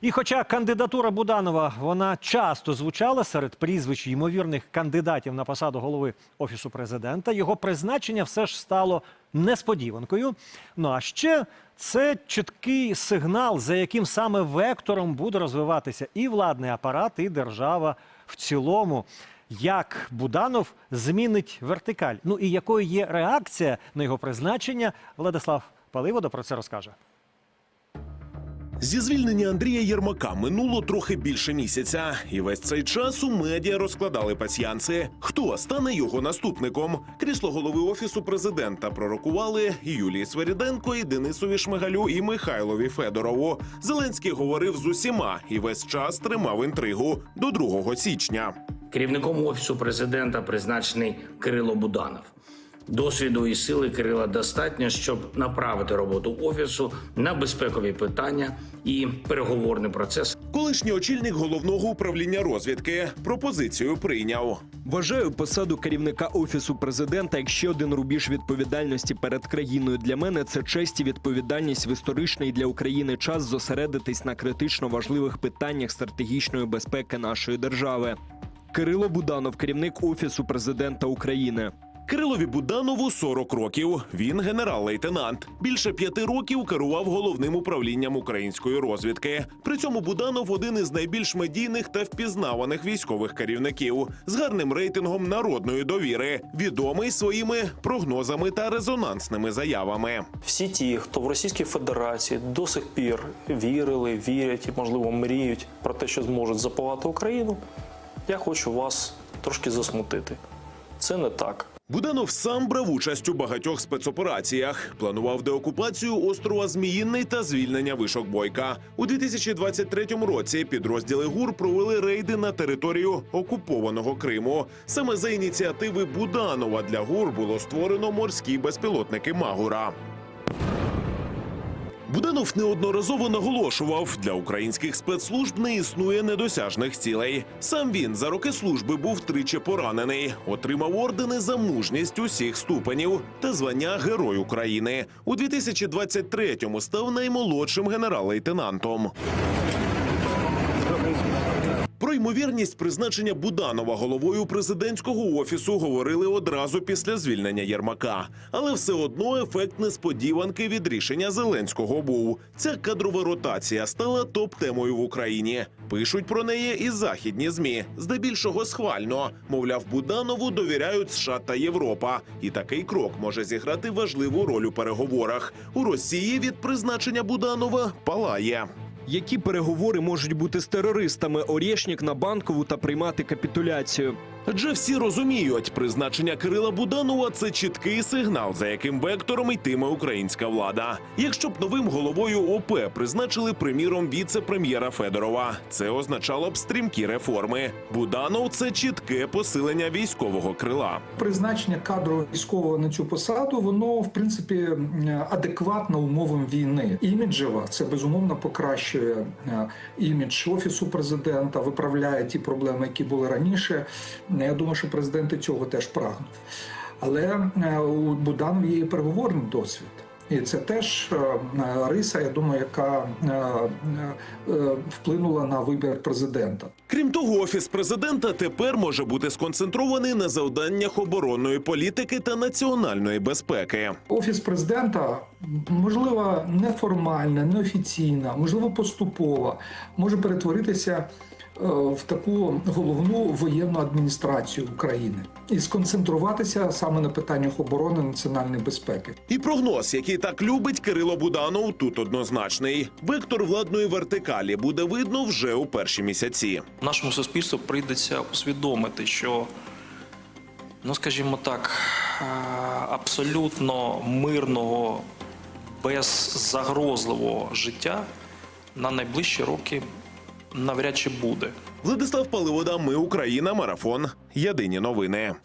І хоча кандидатура Буданова вона часто звучала серед прізвищ ймовірних кандидатів на посаду голови офісу президента, його призначення все ж стало несподіванкою. Ну а ще це чіткий сигнал, за яким саме вектором буде розвиватися і владний апарат, і держава в цілому. Як Буданов змінить вертикаль? Ну і якою є реакція на його призначення? Владислав Паливода про це розкаже. Зі звільнення Андрія Єрмака минуло трохи більше місяця, і весь цей час у медіа розкладали пасьянси. Хто стане його наступником? Крісло голови офісу президента пророкували Юлії Сверіденко, і Денисові Шмигалю, і Михайлові Федорову. Зеленський говорив з усіма і весь час тримав інтригу до 2 січня. Керівником офісу президента призначений Кирило Буданов. Досвіду і сили Кирила достатньо, щоб направити роботу офісу на безпекові питання і переговорний процес. Колишній очільник головного управління розвідки пропозицію прийняв. Вважаю посаду керівника офісу президента як ще один рубіж відповідальності перед країною. Для мене це честь і відповідальність в історичний для України час зосередитись на критично важливих питаннях стратегічної безпеки нашої держави. Кирило Буданов, керівник офісу президента України. Кирилові Буданову 40 років. Він генерал-лейтенант. Більше п'яти років керував головним управлінням української розвідки. При цьому Буданов один із найбільш медійних та впізнаваних військових керівників з гарним рейтингом народної довіри, відомий своїми прогнозами та резонансними заявами. Всі ті, хто в Російській Федерації до сих пір вірили, вірять і, можливо, мріють про те, що зможуть запалати Україну, я хочу вас трошки засмутити. Це не так. Буданов сам брав участь у багатьох спецопераціях. Планував деокупацію острова Зміїнний та звільнення вишок Бойка. У 2023 році підрозділи ГУР провели рейди на територію окупованого Криму. Саме за ініціативи Буданова для ГУР було створено морські безпілотники Магура. Буданов неодноразово наголошував, для українських спецслужб не існує недосяжних цілей. Сам він за роки служби був тричі поранений, отримав ордени за мужність усіх ступенів та звання Герой України. У 2023-му став наймолодшим генерал-лейтенантом. Ймовірність призначення Буданова головою президентського офісу говорили одразу після звільнення Єрмака. Але все одно ефект несподіванки від рішення Зеленського був. Ця кадрова ротація стала топ-темою в Україні. Пишуть про неї і західні змі, здебільшого схвально. Мовляв, Буданову довіряють США та Європа, і такий крок може зіграти важливу роль у переговорах. У Росії від призначення Буданова палає. Які переговори можуть бути з терористами Орєшнік на банкову та приймати капітуляцію? Адже всі розуміють, призначення Кирила Буданова це чіткий сигнал, за яким вектором йтиме українська влада. Якщо б новим головою ОП призначили приміром віце-прем'єра Федорова, це означало б стрімкі реформи. Буданов це чітке посилення військового крила. призначення кадру військового на цю посаду, воно в принципі адекватно умовам війни. Іміджево це безумовно покращує е, імідж офісу президента, виправляє ті проблеми, які були раніше. Я думаю, що президент і цього теж прагнув. Але е, у Буданова є і переговорний досвід. І це теж е, риса, я думаю, яка е, е, е, вплинула на вибір президента. Крім того, офіс президента тепер може бути сконцентрований на завданнях оборонної політики та національної безпеки. Офіс президента, можливо, неформальна, неофіційна, можливо, поступова, може перетворитися е, в таку головну воєнну адміністрацію України і сконцентруватися саме на питаннях оборони національної безпеки. І прогноз, який так любить Кирило Буданов, тут однозначний. Вектор владної вертикалі буде видно вже у перші місяці. Нашому суспільству прийдеться усвідомити, що, ну скажімо так, е, абсолютно мирного, беззагрозливого життя на найближчі роки навряд чи буде. Владислав Паливода, Ми Україна, марафон. Єдині новини.